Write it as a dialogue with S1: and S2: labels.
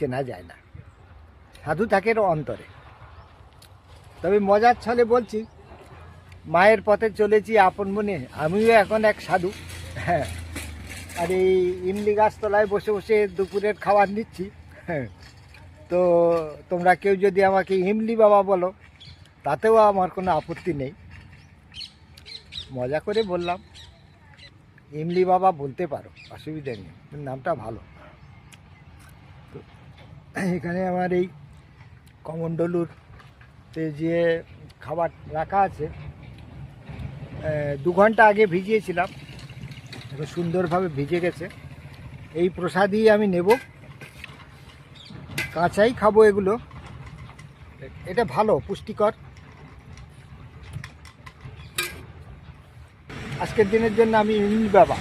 S1: চেনা যায় না। সাধু থাকে অন্তরে। তবে মজার ছলে বলছি, মায়ের পথে চলেছি আপন মনে। আমিও এখন এক সাধু। হ্যাঁ। আর এই ইমলি গাছতলায় বসে বসে দুপুরের খাবার নিচ্ছি। হ্যাঁ। তো তোমরা কেউ যদি আমাকে ইমলি বাবা বলো, তাতেও আমার কোনো আপত্তি নেই। মজা করে বললাম, ইমলি বাবা বলতে পারো, অসুবিধা নেই। নামটা ভালো। এখানে আমার এই কমন্ডলুর তে যে খাবার রাখা আছে দু ঘণ্টা আগে ভিজিয়েছিলাম। এখন সুন্দরভাবে ভিজে গেছে। এই প্রসাদই আমি নেব। কাঁচাই খাব এগুলো। এটা ভালো, পুষ্টিকর। আজকের দিনের জন্য আমি ইমলি বাবা